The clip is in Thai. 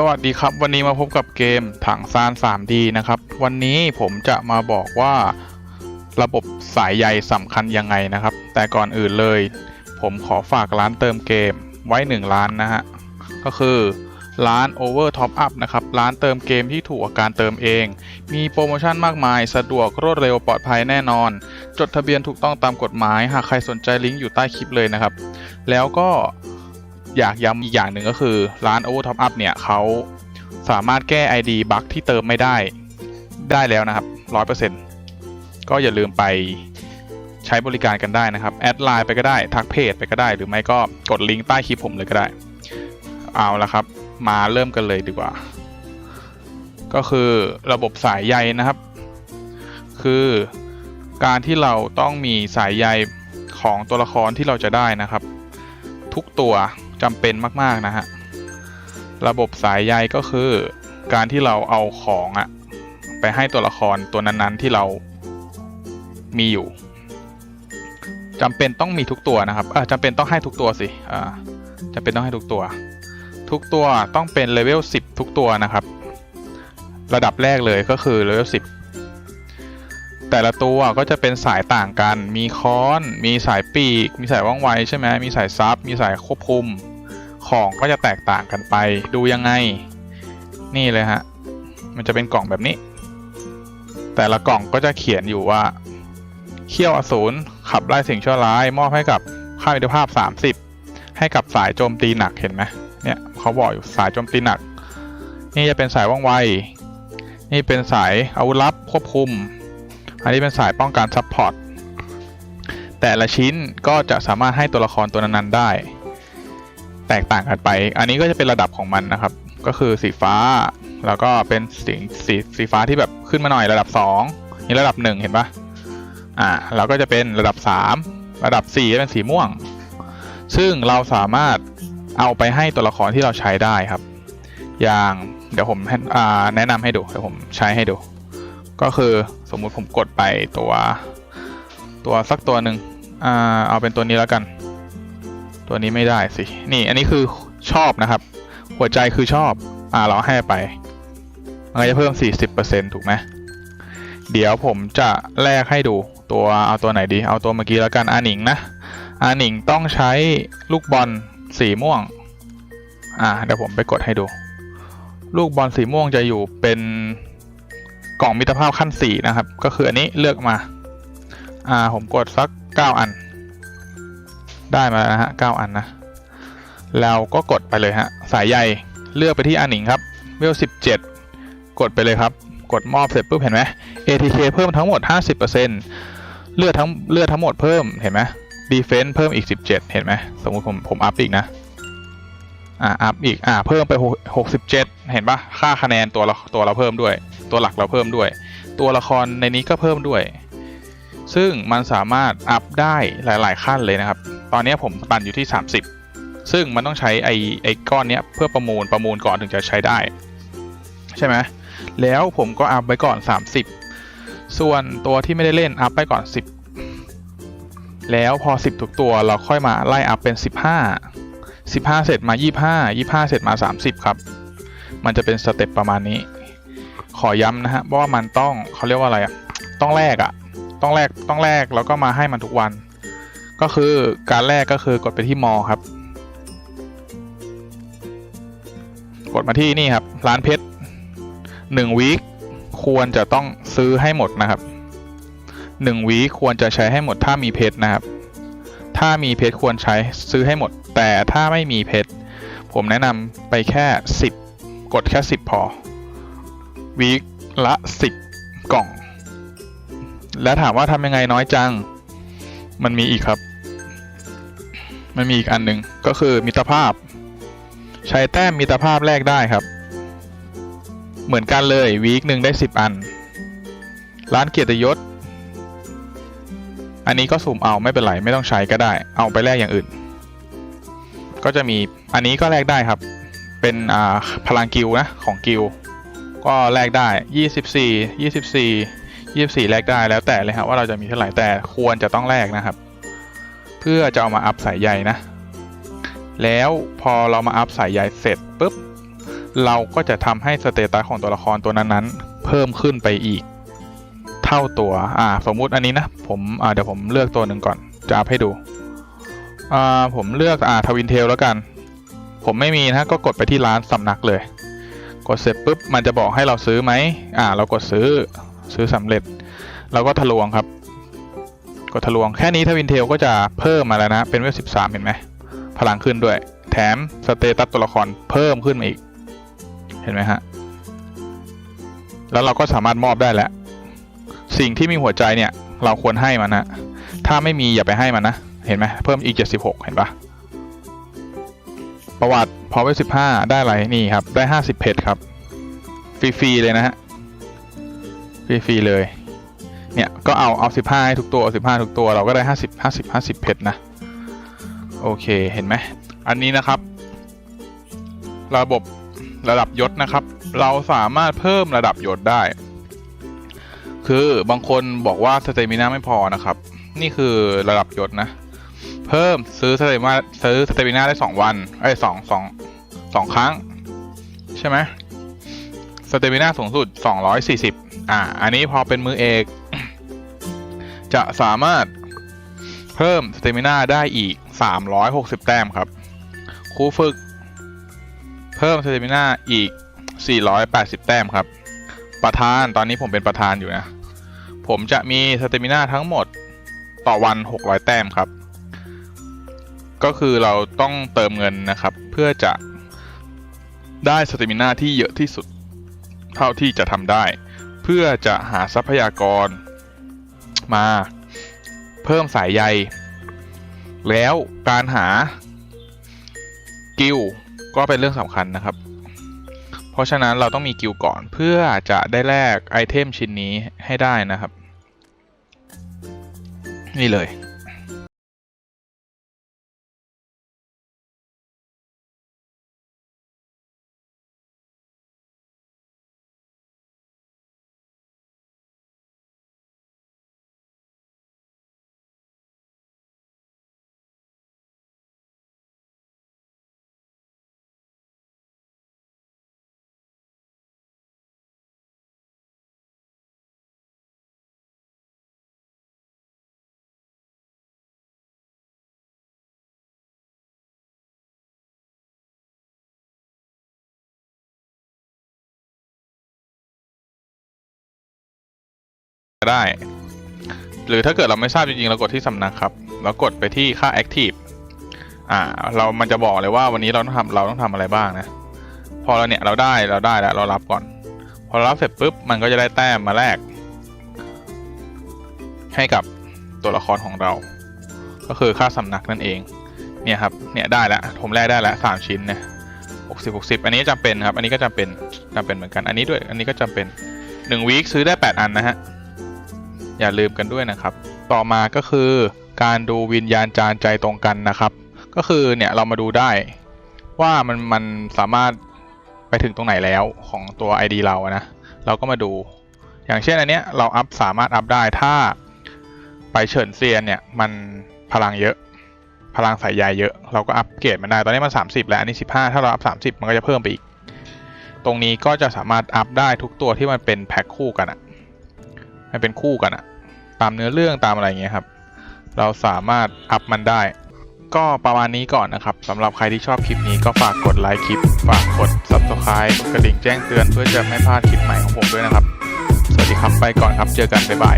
สวัสดีครับ วันนี้มาพบกับเกมถังซาน 3D นะครับ วันนี้ผมจะมาบอกว่าระบบสายใยสำคัญยังไงนะครับ แต่ก่อนอื่นเลย ผมขอฝากร้านเติมเกมไว้ 1 ร้านนะฮะ ก็คือร้าน Over Top Up นะครับ ร้านเติมเกมที่ถูกกว่าการเติมเอง มีโปรโมชั่นมากมาย สะดวกรวดเร็วปลอดภัยแน่นอน จดทะเบียนถูกต้องตามกฎหมาย หากใครสนใจลิงก์อยู่ใต้คลิปเลยนะครับ แล้วก็ อยากย้ำอีกอย่างหนึ่งก็คือร้าน Over Top Up เนี่ยเขาสามารถแก้ ID บั๊กที่เติมไม่ได้ได้แล้วนะครับ 100%ก็อย่าลืมไปใช้บริการกันได้นะครับ แอดไลน์ไปก็ได้ทักเพจไปก็ได้ หรือไม่ก็กดลิงก์ใต้คลิปผมเลยก็ได้ เอาละครับ มาเริ่มกันเลยดีกว่า ก็คือระบบสายใยนะครับ คือการที่เราต้องมีสายใยของตัวละครที่เราจะได้นะครับ ทุกตัว จำเป็นมาก ๆ นะฮะ ระบบสายใยก็คือการที่เราเอาของอะไปให้ตัวละครตัวนั้นๆที่เรามีอยู่จำเป็นต้องมีทุกตัวนะครับจำเป็นต้องให้ทุกตัวสิอ่าจำเป็นต้องให้ทุกตัว ทุกตัวต้องเป็นเลเวล10 ทุกตัวนะครับ ระดับแรกเลยก็คือเลเวล10แต่ละตัวก็จะเป็นสายต่างกัน มีค้อน มีสายปีก มีสายว่องไวใช่ไหมมีสายซับ มีสายควบคุม ของก็จะแตกต่างกันไป ดูยังไง นี่เลยฮะ มันจะเป็นกล่องแบบนี้ แต่ละกล่องก็จะเขียนอยู่ว่า เขี้ยวอสูรขับไล่สิ่งชั่วร้าย มอบให้กับค่ามิตรภาพ 30 ให้กับสายโจมตีหนักเห็นไหมเนี่ยเขาบอกอยู่สายโจมตีหนัก นี่จะเป็นสายว่องไว นี่เป็นสายอาวุธลับควบคุม อันนี้เป็นสายป้องกันซัพพอร์ตแต่ละชิ้นก็จะสามารถให้ตัวละครตัวนั้นๆได้ แตกต่างกันไป อันนี้ก็จะเป็นระดับของมันนะครับ ก็คือสีฟ้า แล้วก็เป็นสีสีสีฟ้าที่แบบขึ้นมาหน่อยระดับ 2 นี่ระดับ 1 เห็นปะอ่าแล้วก็จะเป็นระดับ 3 ระดับ4จะเป็นสีม่วง ซึ่งเราสามารถเอาไปให้ตัวละครที่เราใช้ได้ครับ อย่างเดี๋ยวผมแนะนำให้ดูเดี๋ยวผมใช้ให้ดู ก็คือสมมุติผมกดไปตัวตัวสักตัวหนึ่งอ่าเอาเป็นตัวนี้แล้วกัน ตัวนี้ไม่ได้สิ นี่อันนี้คือชอบนะครับ หัวใจคือชอบ อ่าเราให้ไป มันจะเพิ่ม 40%ถูกไหมเดี๋ยวผมจะแลกให้ดูตัวเอาตัวไหนดี เอาตัวเมื่อกี้แล้วกันอาหนิงนะอาหนิงต้องใช้ลูกบอลสีม่วง อ่าเดี๋ยวผมไปกดให้ดู ลูกบอลสีม่วงจะอยู่เป็นกล่องมิตรภาพขั้นสี่นะครับ ก็คืออันนี้เลือกมา อ่าผมกดสักเก้าอัน ได้มาแล้วนะฮะเก้าอันนะแล้วก็กดไปเลยฮะ สายใยเลือกไปที่อาหนิงครับเวลสิบเจ็ดกดไปเลยครับ กดมอบเสร็จปุ๊บเห็นไหม ATK เพิ่มทั้งหมด 50%เลือดทั้งเลือดทั้งหมดเพิ่มเห็นไหม Defense เพิ่มอีก 17 เห็นไหมสมมติผมผมอัพอีกนะอ่าอัพอีกอ่าเพิ่มไป 67 เห็นปะค่าคะแนนตัวเราตัวเราเพิ่มด้วย ตัวหลักเราเพิ่มด้วย ตัวละครในนี้ก็เพิ่มด้วย ซึ่งมันสามารถอัพได้หลาย ๆ ขั้นเลยนะครับ ตอนนี้ผมตันอยู่ที่ 30 ซึ่งมันต้องใช้ไอไอก้อนเนี้ยเพื่อประมูลประมูลก่อนถึงจะใช้ได้ ใช่ไหมแล้วผมก็อัพไว้ก่อน 30 ส่วนตัวที่ไม่ได้เล่นอัพไปก่อน 10 แล้วพอ 10 ทุกตัวเราค่อยมาไล่อัพเป็น 15 15 เสร็จมา 25 25 เสร็จมา 30 ครับ มันจะเป็นสเต็ปประมาณนี้ ขอย้ำนะฮะเพราะว่ามันต้องเขาเรียกว่าอะไรอะต้องแลกอะ ต้องแลกต้องแลกแล้วก็มาให้มันทุกวัน ก็คือการแลกก็คือกดไปที่มอครับ กดมาที่นี่ครับ ร้านเพชรหนึ่งวีคควรจะต้องซื้อให้หมดนะครับหนึ่งวีคควรจะใช้ให้หมดถ้ามีเพชรนะครับ ถ้ามีเพชรควรใช้ซื้อให้หมด แต่ถ้าไม่มีเพชรผมแนะนำไปแค่สิบกดแค่สิบพอวีคละสิบกล่อง แล้วถามว่าทำยังไงน้อยจัง มันมีอีกครับ มันมีอีกอันหนึ่งก็คือมิตรภาพ ใช้แต้มมิตรภาพแลกได้ครับ เหมือนกันเลยวีคหนึ่งได้สิบอัน ร้านเกียรติยศ อันนี้ก็สุ่มเอาไม่เป็นไรไม่ต้องใช้ก็ได้ เอาไปแลกอย่างอื่น ก็จะมีอันนี้ก็แลกได้ครับ เป็นพลังกิลนะของกิลก็แลกได้ยี่สิบสี่ยี่สิบสี่ยี่สิบสี่แลกได้แล้วแต่เลยครับว่าเราจะมีเท่าไหร่แต่ควรจะต้องแลกนะครับ เพื่อจะเอามาอัพสายใยนะ แล้วพอเรามาอัพสายใยเสร็จปุ๊บ เราก็จะทำให้สเตตัสของตัวละครตัวนั้นๆ เพิ่มขึ้นไปอีก เท่าตัว อ่า สมมุติอันนี้นะ ผมอ่าเดี๋ยวผมเลือกตัวหนึ่งก่อน จะอัพให้ดู อ่า ผมเลือก อ่า ทวินเทลแล้วกัน ผมไม่มีนะ ก็กดไปที่ร้านสำนักเลย กดเสร็จปุ๊บ มันจะบอกให้เราซื้อไหม อ่า เรากดซื้อ ซื้อสำเร็จ เราก็ทะลวงครับ กดทะลวงแค่นี้ทวินเทลก็จะเพิ่มมาแล้วนะ เป็นเวลสิบสามเห็นไหมพลังขึ้นด้วย แถมสเตตัสตัวละครเพิ่มขึ้นมาอีก เห็นไหมฮะ แล้วเราก็สามารถมอบได้แล้วสิ่งที่มีหัวใจเนี่ย เราควรให้มันนะ ถ้าไม่มีอย่าไปให้มันนะ เห็นไหมเพิ่มอีกเจ็ดสิบหกเห็นปะประวัติพอไว้สิบห้าได้อะไรนี่ครับ ได้ห้าสิบเพชรครับ ฟรีๆเลยนะฮะ ฟรีๆเลย เนี่ยก็เอาเอาสิบห้าให้ทุกตัวเอาสิบห้าทุกตัวเราก็ได้ห้าสิบห้าสิบห้าสิบเพชรนะโอเคเห็นไหมอันนี้นะครับ ระบบระดับยศนะครับ เราสามารถเพิ่มระดับยศได้ คือบางคนบอกว่าสเตมินาไม่พอนะครับ นี่คือระดับยศนะ เพิ่มซื้อสเตมินาซื้อสเตมินาได้สองวันไอ้สองสองสองครั้ง ใช่ไหมสเตมินาสูงสุด 240 อ่า อันนี้พอเป็นมือเอก จะสามารถเพิ่มสเตมินาได้อีก 360 แต้มครับครูฝึก เพิ่มสเตมินาอีก 480 แต้มครับ ประธานตอนนี้ผมเป็นประธานอยู่นะ ผมจะมีสเตมินาทั้งหมดต่อวัน 600 แต้มครับ ก็คือเราต้องเติมเงินนะครับ เพื่อจะได้สเตมินาที่เยอะที่สุดเท่าที่จะทำได้ เพื่อจะหาทรัพยากร มา เพิ่มสายใย แล้วการหากิลก็เป็นเรื่องสำคัญนะครับ เพราะฉะนั้นเราต้องมีกิลก่อนเพื่อจะได้แลกไอเทมชิ้นนี้ให้ได้นะครับ นี่เลย ได้ หรือถ้าเกิดเราไม่ทราบจริงๆ เรากดที่สำนักครับ แล้วกดไปที่ค่า active อ่า เรามันจะบอกเลยว่าวันนี้เราต้องทำเราต้องทำอะไรบ้างนะ พอเราเนี่ยเราได้เราได้แล้วเรารับก่อน พอเรารับเสร็จปุ๊บมันก็จะได้แต้มมาแลกให้กับตัวละครของเรา ก็คือค่าสำนักนั่นเอง เนี่ยครับ เนี่ยได้แล้วผมแลกได้แล้วสามชิ้นนะหกสิบหกสิบอันนี้จำเป็นครับ อันนี้ก็จำเป็นจำเป็นเหมือนกัน อันนี้ด้วย อันนี้ก็จำเป็นหนึ่งวีคซื้อได้แปดอันนะฮะ อย่าลืมกันด้วยนะครับ ต่อมาก็คือการดูวิญญาณจานใจตรงกันนะครับ ก็คือเนี่ยเรามาดูได้ว่ามันมันสามารถไปถึงตรงไหนแล้วของตัว ID เราอะนะ เราก็มาดู อย่างเช่นอันเนี้ยเราอัพสามารถอัพได้ถ้าไปเฉินเซียนเนี่ยมันพลังเยอะ พลังสายใยเยอะ เราก็อัพเกรดมันได้ ตอนนี้มัน 30 แล้วอันนี้ 15 ถ้าเราอัพ 30 มันก็จะเพิ่มไปอีก ตรงนี้ก็จะสามารถอัพได้ทุกตัวที่มันเป็นแพ็คคู่กันอะ มันเป็นคู่กันอะตามเนื้อเรื่องตามอะไรเงี้ยครับ เราสามารถอัพมันได้ ก็ประมาณนี้ก่อนนะครับสำหรับใครที่ชอบคลิปนี้ก็ฝากกดไลค์คลิป ฝากกด subscribe กดกระดิ่งแจ้งเตือนเพื่อจะไม่พลาดคลิปใหม่ของผมด้วยนะครับ สวัสดีครับไปก่อนครับเจอกันบ๊ายบาย